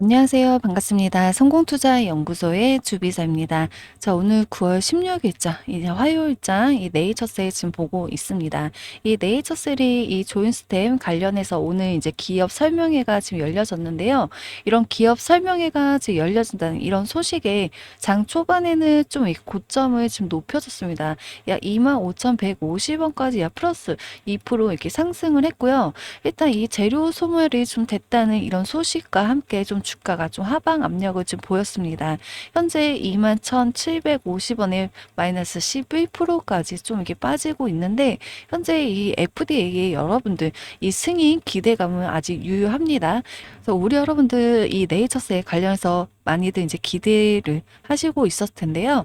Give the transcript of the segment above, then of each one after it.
안녕하세요. 반갑습니다. 성공투자연구소의 주비서입니다. 자, 오늘 9월 16일자, 이제 화요일장 이 네이처셀 지금 보고 있습니다. 이 네이처셀이 이 조인스템 관련해서 오늘 이제 기업 설명회가 지금 열려졌는데요. 이런 기업 설명회가 지금 열려진다는 이런 소식에 장 초반에는 좀 이 고점을 지금 높여줬습니다. 약 25,150원까지 약 플러스 2% 이렇게 상승을 했고요. 일단 이 재료 소멸이 좀 됐다는 이런 소식과 함께 좀 주가가 좀 하방 압력을 좀 보였습니다. 현재 21,750원에 마이너스 11%까지 좀 이렇게 빠지고 있는데 현재 이 FDA의 여러분들 이 승인 기대감은 아직 유효합니다. 그래서 우리 여러분들 이 네이처스에 관련해서 많이들 이제 기대를 하시고 있었을 텐데요.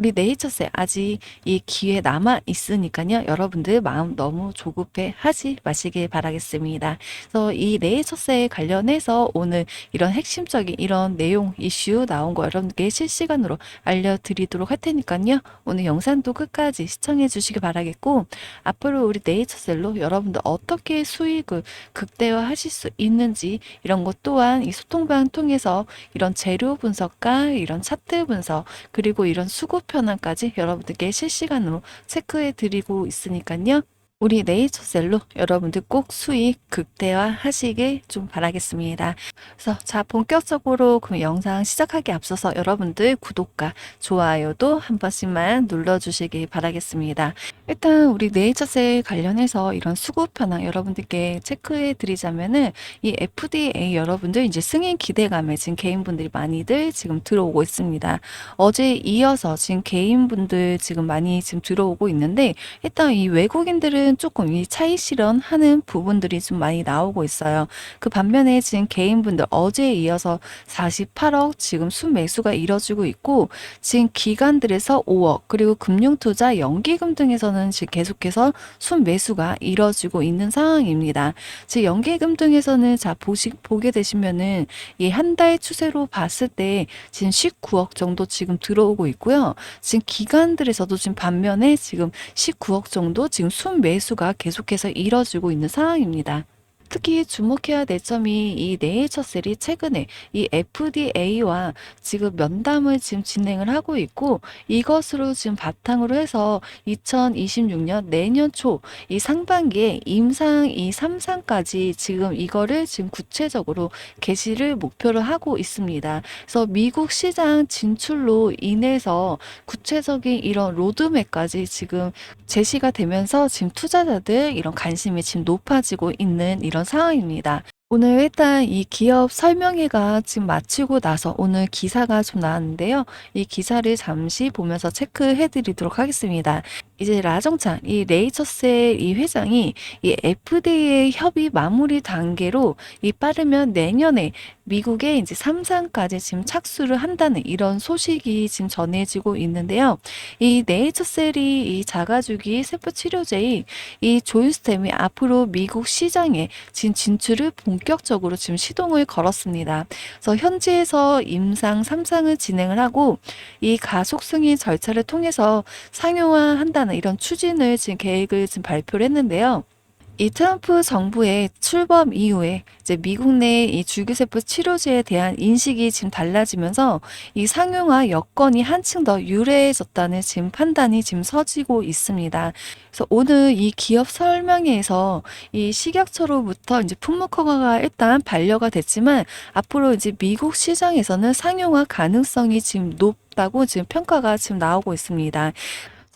우리 네이처스에 아직 이 기회 남아 있으니까요. 여러분들 마음 너무 조급해 하지 마시길 바라겠습니다. 그래서 이 네이처스에 관련해서 오늘 이런 핵심적인 이런 내용 이슈 나온 거 여러분께 실시간으로 알려드리도록 할 테니까요. 오늘 영상도 끝까지 시청해 주시기 바라겠고 앞으로 우리 네이처셀로 여러분들 어떻게 수익을 극대화하실 수 있는지 이런 것 또한 이 소통방 통해서 이런 재료 분석과 이런 차트 분석 그리고 이런 수급 편향까지 여러분들께 실시간으로 체크해 드리고 있으니까요. 우리 네이처셀로 여러분들 꼭 수익 극대화 하시길 좀 바라겠습니다. 그래서 자 본격적으로 그 영상 시작하기 앞서서 여러분들 구독과 좋아요도 한 번씩만 눌러주시기 바라겠습니다. 일단 우리 네이처셀 관련해서 이런 수급 현황 여러분들께 체크해 드리자면은 이 FDA 여러분들 이제 승인 기대감에 지금 개인분들이 많이들 지금 들어오고 있습니다. 어제 이어서 지금 개인분들 지금 많이 지금 들어오고 있는데 일단 이 외국인들은 조금 이 차이 실현하는 부분들이 좀 많이 나오고 있어요. 그 반면에 지금 개인분들 어제에 이어서 48억 지금 순매수가 이뤄지고 있고 지금 기관들에서 5억 그리고 금융투자 연기금 등에서는 지금 계속해서 순매수가 이뤄지고 있는 상황입니다. 즉 연기금 등에서는 자 보시 보게 되시면은 이 한 달 추세로 봤을 때 지금 19억 정도 지금 들어오고 있고요. 지금 기관들에서도 지금 반면에 지금 19억 정도 지금 순매수 가 계속해서 이뤄지고 있는 상황입니다. 특히 주목해야 될 점이 이 네이처셀이 최근에 이 FDA와 지금 면담을 지금 진행을 하고 있고 이것으로 지금 바탕으로 해서 2026년 내년 초 이 상반기에 임상 이 3상까지 지금 이거를 지금 구체적으로 개시를 목표로 하고 있습니다. 그래서 미국 시장 진출로 인해서 구체적인 이런 로드맵까지 지금 제시가 되면서 지금 투자자들 이런 관심이 지금 높아지고 있는 이런 상황입니다. 오늘 일단 이 기업 설명회가 지금 마치고 나서 오늘 기사가 좀 나왔는데요. 이 기사를 잠시 보면서 체크해 드리도록 하겠습니다. 이제 라정찬, 이 레이처셀 이 회장이 이 FDA 협의 마무리 단계로 이 빠르면 내년에 미국에 이제 3상까지 지금 착수를 한다는 이런 소식이 지금 전해지고 있는데요. 이 네이처셀이 이 자가주기 세포 치료제의 이 조인스템이 앞으로 미국 시장에 지금 진출을 본격적으로 지금 시동을 걸었습니다. 그래서 현지에서 임상 3상을 진행을 하고 이 가속 승인 절차를 통해서 상용화한다는 이런 추진을 지금 계획을 지금 발표를 했는데요. 이 트럼프 정부의 출범 이후에 이제 미국 내이 줄기세포 치료제에 대한 인식이 지금 달라지면서 이 상용화 여건이 한층 더 유례해졌다는 지금 판단이 지금 서지고 있습니다. 그래서 오늘 이 기업 설명회에서 이 식약처로부터 이제 품목 허가가 일단 반려가 됐지만 앞으로 이제 미국 시장에서는 상용화 가능성이 지금 높다고 지금 평가가 지금 나오고 있습니다.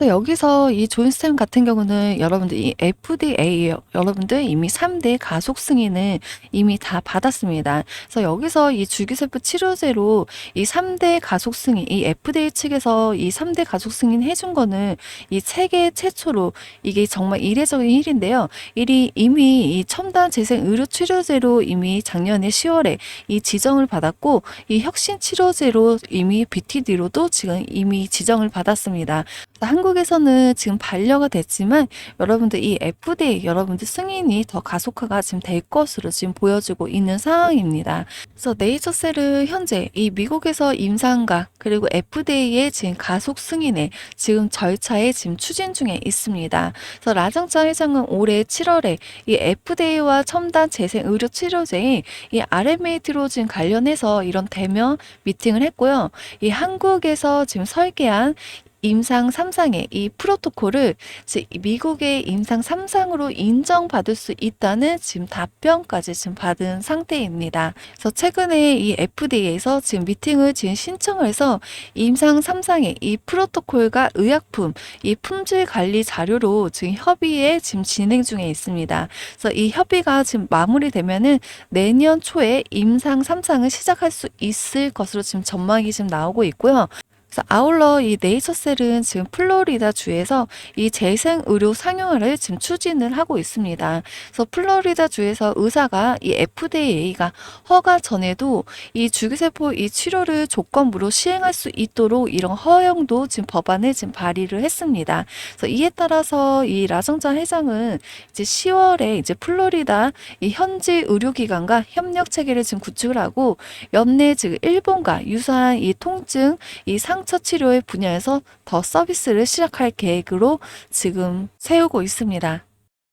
그래서 여기서 이 존스템 같은 경우는 여러분들 이 FDA 여러분들 이미 3대 가속 승인을 이미 다 받았습니다. 그래서 여기서 이 줄기세포 치료제로 이 3대 가속 승인, 이 FDA 측에서 이 3대 가속 승인 해준 거는 이 세계 최초로 이게 정말 이례적인 일인데요. 일이 이미 이 첨단 재생 의료 치료제로 이미 작년에 10월에 이 지정을 받았고 이 혁신 치료제로 이미 BTD로도 지금 이미 지정을 받았습니다. 한국 한국에서는 지금 반려가 됐지만 여러분들 이 FDA 여러분들 승인이 더 가속화가 지금 될 것으로 지금 보여지고 있는 상황입니다. 그래서 네이처셀은 현재 이 미국에서 임상과 그리고 FDA의 지금 가속 승인에 지금 절차에 지금 추진 중에 있습니다. 그래서 라정자 회장은 올해 7월에 이 FDA와 첨단 재생 의료 치료제인 이 아르메이트로진 관련해서 이런 대면 미팅을 했고요. 이 한국에서 지금 설계한 임상 3상의 이 프로토콜을 즉 미국의 임상 3상으로 인정받을 수 있다는 지금 답변까지 지금 받은 상태입니다. 그래서 최근에 이 FDA에서 지금 미팅을 지금 신청을 해서 임상 3상의 이 프로토콜과 의약품, 이 품질 관리 자료로 지금 협의에 지금 진행 중에 있습니다. 그래서 이 협의가 지금 마무리되면은 내년 초에 임상 3상을 시작할 수 있을 것으로 지금 전망이 지금 나오고 있고요. 그래서 아울러 이 네이처셀은 지금 플로리다 주에서 이 재생 의료 상용화를 지금 추진을 하고 있습니다. 그래서 플로리다 주에서 의사가 이 FDA가 허가 전에도 이 주기세포 이 치료를 조건부로 시행할 수 있도록 이런 허용도 지금 법안을 지금 발의를 했습니다. 그래서 이에 따라서 이 라정자 회장은 이제 10월에 이제 플로리다 이 현지 의료기관과 협력 체계를 지금 구축을 하고 연내 지금 일본과 유사한 이 통증 이 상처 치료의 분야에서 더 서비스를 시작할 계획으로 지금 세우고 있습니다.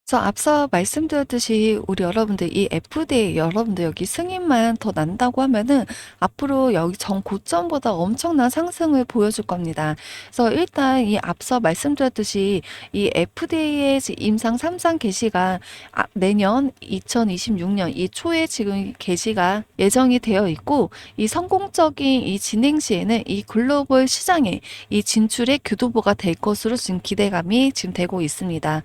그래서 앞서 말씀드렸듯이 우리 여러분들 이 FDA 여러분들 여기 승인만 더 난다고 하면은 앞으로 여기 전 고점보다 엄청난 상승을 보여줄 겁니다. 그래서 일단 이 앞서 말씀드렸듯이 이 FDA의 임상 3상 개시가 아, 내년 2026년 이 초에 지금 개시가 예정이 되어 있고 이 성공적인 이 진행 시에는 이 글로벌 시장에 이 진출의 교두보가 될 것으로 지금 기대감이 지금 되고 있습니다.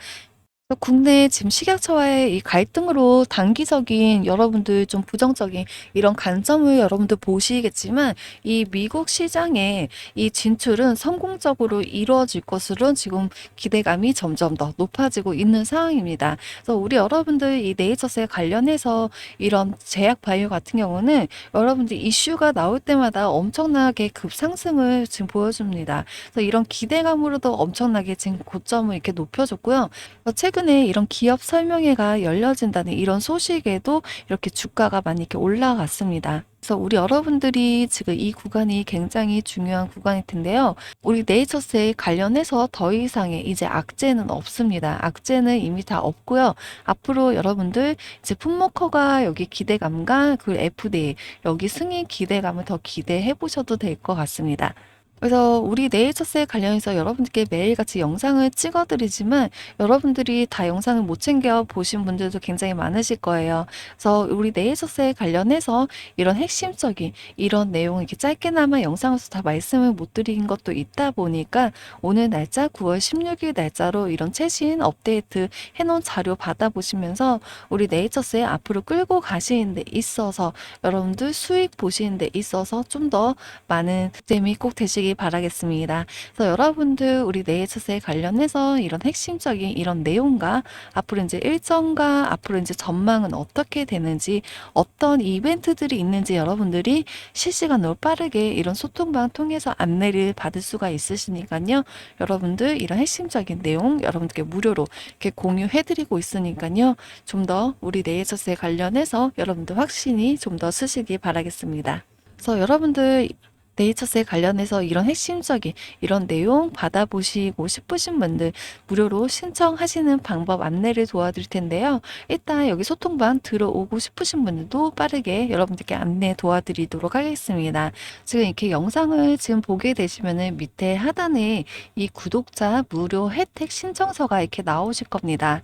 국내 지금 식약처와의 이 갈등으로 단기적인 여러분들 좀 부정적인 이런 관점을 여러분들 보시겠지만 이 미국 시장에 이 진출은 성공적으로 이루어질 것으로 지금 기대감이 점점 더 높아지고 있는 상황입니다. 그래서 우리 여러분들 이 네이처스에 관련해서 이런 제약 바이오 같은 경우는 여러분들 이슈가 나올 때마다 엄청나게 급상승을 지금 보여줍니다. 그래서 이런 기대감으로도 엄청나게 지금 고점을 이렇게 높여줬고요. 최근 에 이런 기업 설명회가 열려진다는 이런 소식에도 이렇게 주가가 많이 이렇게 올라갔습니다. 그래서 우리 여러분들이 지금 이 구간이 굉장히 중요한 구간일 텐데요. 우리 네이처스에 관련해서 더 이상의 이제 악재는 없습니다. 악재는 이미 다 없고요. 앞으로 여러분들 이제 품목허가 여기 기대감과 그 FDA 여기 승인 기대감을 더 기대해 보셔도 될 것 같습니다. 그래서 우리 네이처스에 관련해서 여러분들께 매일같이 영상을 찍어드리지만 여러분들이 다 영상을 못 챙겨 보신 분들도 굉장히 많으실 거예요. 그래서 우리 네이처스에 관련해서 이런 핵심적인 이런 내용 이렇게 짧게나마 영상에서 다 말씀을 못 드린 것도 있다 보니까 오늘 날짜 9월 16일 날짜로 이런 최신 업데이트 해놓은 자료 받아보시면서 우리 네이처스에 앞으로 끌고 가시는 데 있어서 여러분들 수익 보시는 데 있어서 좀 더 많은 재미 꼭 되시 기 바라겠습니다. 그래서 여러분들 우리 네이처스에 관련해서 이런 핵심적인 이런 내용과 앞으로 이제 일정과 앞으로 이제 전망은 어떻게 되는지 어떤 이벤트들이 있는지 여러분들이 실시간으로 빠르게 이런 소통방 통해서 안내를 받을 수가 있으시니까요. 여러분들 이런 핵심적인 내용 여러분들께 무료로 이렇게 공유해드리고 있으니까요. 좀 더 우리 네이처스에 관련해서 여러분들 확신이 좀더 쓰시기 바라겠습니다. 그래서 여러분들 네이처스에 관련해서 이런 핵심적인 이런 내용 받아보시고 싶으신 분들 무료로 신청하시는 방법 안내를 도와드릴 텐데요. 일단 여기 소통방 들어오고 싶으신 분들도 빠르게 여러분들께 안내 도와드리도록 하겠습니다. 지금 이렇게 영상을 지금 보게 되시면은 밑에 하단에 이 구독자 무료 혜택 신청서가 이렇게 나오실 겁니다.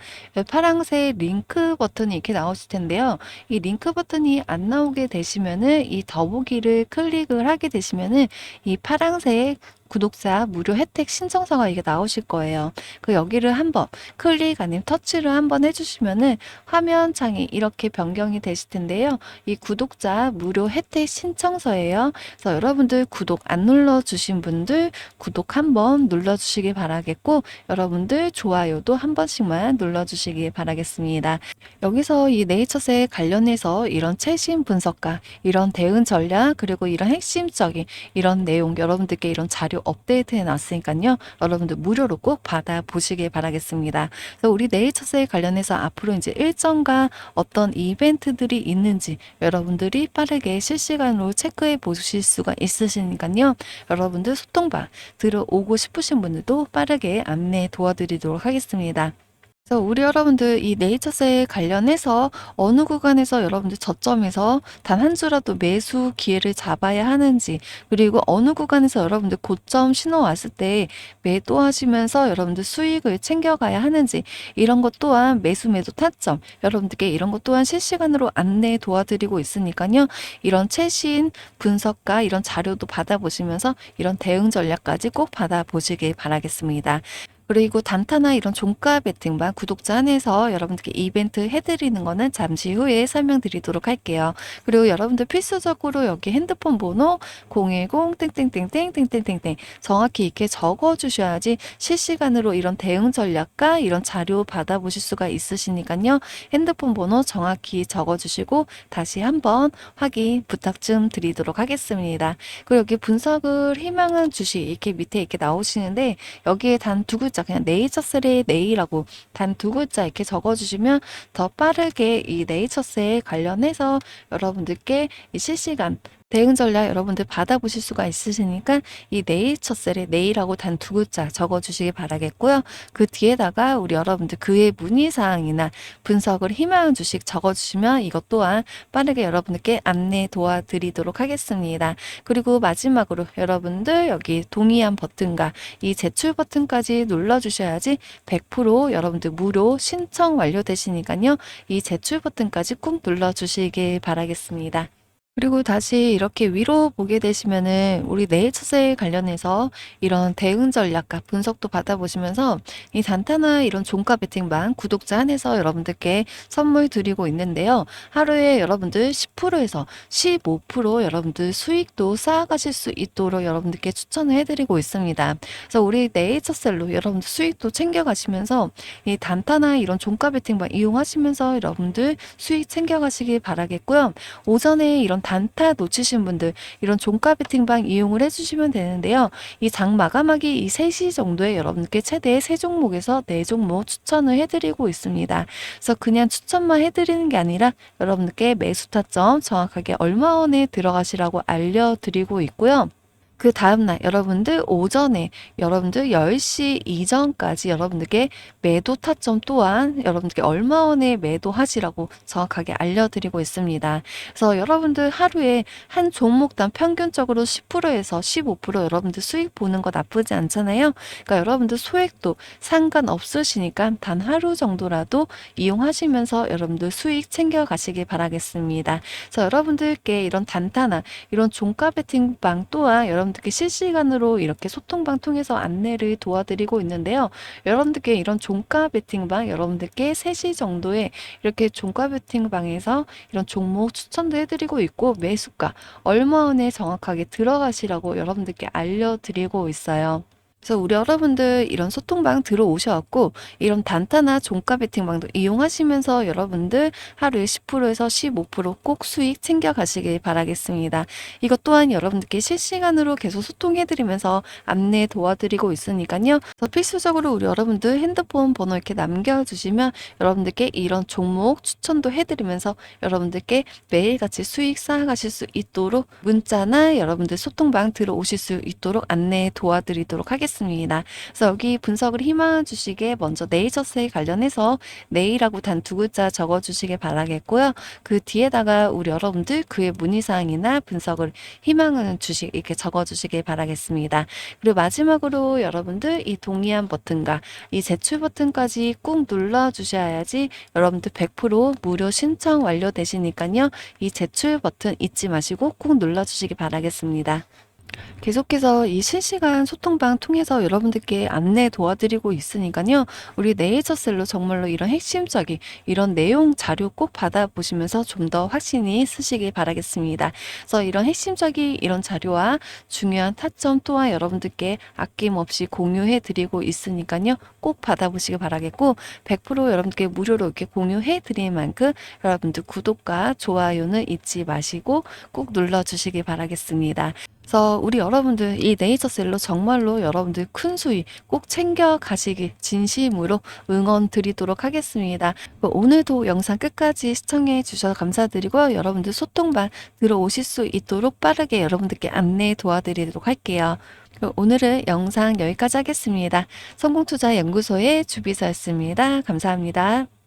파랑색 링크 버튼이 이렇게 나오실 텐데요. 이 링크 버튼이 안 나오게 되시면은 이 더보기를 클릭을 하게 되시면 보시면은 이 파랑색 구독자 무료 혜택 신청서가 이게 나오실 거예요. 그 여기를 한번 클릭 아니면 터치를 한번 해주시면은 화면 창이 이렇게 변경이 되실 텐데요. 이 구독자 무료 혜택 신청서예요. 그래서 여러분들 구독 안 눌러주신 분들 구독 한번 눌러주시기 바라겠고 여러분들 좋아요도 한 번씩만 눌러주시기 바라겠습니다. 여기서 이 네이처스에 관련해서 이런 최신 분석과 이런 대응 전략 그리고 이런 핵심적인 이런 내용 여러분들께 이런 자료 업데이트해 놨으니까요. 여러분들 무료로 꼭 받아보시길 바라겠습니다. 그래서 우리 네이처스에 관련해서 앞으로 이제 일정과 어떤 이벤트들이 있는지 여러분들이 빠르게 실시간으로 체크해 보실 수가 있으시니까요. 여러분들 소통방 들어오고 싶으신 분들도 빠르게 안내 도와드리도록 하겠습니다. 그래서 우리 여러분들 이 네이처스에 관련해서 어느 구간에서 여러분들 저점에서 단 한 주라도 매수 기회를 잡아야 하는지 그리고 어느 구간에서 여러분들 고점 신호 왔을 때 매도하시면서 여러분들 수익을 챙겨가야 하는지 이런 것 또한 매수 매도 타점 여러분들께 이런 것 또한 실시간으로 안내 도와드리고 있으니까요. 이런 최신 분석과 이런 자료도 받아보시면서 이런 대응 전략까지 꼭 받아보시길 바라겠습니다. 그리고 단타나 이런 종가 베팅만 구독자 안에서 여러분들께 이벤트 해드리는 거는 잠시 후에 설명드리도록 할게요. 그리고 여러분들 필수적으로 여기 핸드폰 번호 010땡땡땡땡땡땡땡 정확히 이렇게 적어주셔야지 실시간으로 이런 대응 전략과 이런 자료 받아보실 수가 있으시니까요. 핸드폰 번호 정확히 적어주시고 다시 한번 확인 부탁 좀 드리도록 하겠습니다. 그리고 여기 분석을 희망한 주식 이렇게 밑에 이렇게 나오시는데 여기에 단 두 글자 그냥 네이처셀의 네이라고 단 두 글자 이렇게 적어주시면 더 빠르게 이 네이처스에 관련해서 여러분들께 이 실시간 대응 전략 여러분들 받아보실 수가 있으시니까 이 네이처셀의 네이라고 단 두 글자 적어주시기 바라겠고요. 그 뒤에다가 우리 여러분들 그의 문의사항이나 분석을 희망하는 주식 적어주시면 이것 또한 빠르게 여러분들께 안내 도와드리도록 하겠습니다. 그리고 마지막으로 여러분들 여기 동의한 버튼과 이 제출 버튼까지 눌러주셔야지 100% 여러분들 무료 신청 완료되시니까요. 이 제출 버튼까지 꾹 눌러주시길 바라겠습니다. 그리고 다시 이렇게 위로 보게 되시면은 우리 네이처스에 관련해서 이런 대응 전략과 분석도 받아보시면서 이 단타나 이런 종가 배팅방 구독자 한해서 여러분들께 선물 드리고 있는데요. 하루에 여러분들 10%에서 15% 여러분들 수익도 쌓아가실 수 있도록 여러분들께 추천을 해드리고 있습니다. 그래서 우리 네이처셀로 여러분들 수익도 챙겨가시면서 이 단타나 이런 종가 배팅방 이용하시면서 여러분들 수익 챙겨가시길 바라겠고요. 오전에 이런 단타 놓치신 분들 이런 종가 배팅방 이용을 해주시면 되는데요. 이 장 마감하기 이 3시 정도에 여러분께 최대 3종목에서 4종목 추천을 해드리고 있습니다. 그래서 그냥 추천만 해드리는 게 아니라 여러분께 매수 타점 정확하게 얼마 원에 들어가시라고 알려드리고 있고요. 그 다음날 여러분들 오전에 여러분들 10시 이전까지 여러분들께 매도 타점 또한 여러분들께 얼마 원에 매도하시라고 정확하게 알려드리고 있습니다. 그래서 여러분들 하루에 한 종목당 평균적으로 10%에서 15% 여러분들 수익 보는 거 나쁘지 않잖아요. 그러니까 여러분들 소액도 상관없으시니까 단 하루 정도라도 이용하시면서 여러분들 수익 챙겨가시길 바라겠습니다. 그래서 여러분들께 이런 단타나 이런 종가 배팅방 또한 여러분 들께 실시간으로 이렇게 소통방 통해서 안내를 도와드리고 있는데요. 여러분들께 이런 종가 배팅방 여러분들께 3시 정도에 이렇게 종가 배팅방에서 이런 종목 추천도 해드리고 있고 매수가 얼마 원에 정확하게 들어가시라고 여러분들께 알려드리고 있어요. 그래서 우리 여러분들 이런 소통방 들어오셔갖고 이런 단타나 종가 배팅방도 이용하시면서 여러분들 하루에 10%에서 15%꼭 수익 챙겨가시길 바라겠습니다. 이것 또한 여러분들께 실시간으로 계속 소통해드리면서 안내 도와드리고 있으니까요. 필수적으로 우리 여러분들 핸드폰 번호 이렇게 남겨주시면 여러분들께 이런 종목 추천도 해드리면서 여러분들께 매일같이 수익 쌓아가실 수 있도록 문자나 여러분들 소통방 들어오실 수 있도록 안내 도와드리도록 하겠습니다. 하겠습니다. 그래서 여기 분석을 희망 주시게 먼저 네이처스에 관련해서 네이라고 단 두 글자 적어 주시길 바라겠고요. 그 뒤에다가 우리 여러분들 그의 문의사항이나 분석을 희망하는 주식 이렇게 적어 주시길 바라겠습니다. 그리고 마지막으로 여러분들 이 동의한 버튼과 이 제출 버튼까지 꾹 눌러 주셔야지 여러분들 100% 무료 신청 완료되시니까요. 이 제출 버튼 잊지 마시고 꾹 눌러 주시기 바라겠습니다. 계속해서 이 실시간 소통방 통해서 여러분들께 안내 도와드리고 있으니까요. 우리 네이처셀로 정말로 이런 핵심적인 이런 내용 자료 꼭 받아보시면서 좀 더 확신이 쓰시길 바라겠습니다. 그래서 이런 핵심적인 이런 자료와 중요한 타점 또한 여러분들께 아낌없이 공유해 드리고 있으니까요. 꼭 받아보시길 바라겠고 100% 여러분들께 무료로 이렇게 공유해 드릴 만큼 여러분들 구독과 좋아요는 잊지 마시고 꼭 눌러 주시길 바라겠습니다. 그래서 우리 여러분들 이 네이처셀로 정말로 여러분들 큰 수익 꼭 챙겨 가시길 진심으로 응원 드리도록 하겠습니다. 오늘도 영상 끝까지 시청해 주셔서 감사드리고요. 여러분들 소통반 들어오실 수 있도록 빠르게 여러분들께 안내 도와드리도록 할게요. 그럼 오늘은 영상 여기까지 하겠습니다. 성공투자연구소의 주비서였습니다. 감사합니다.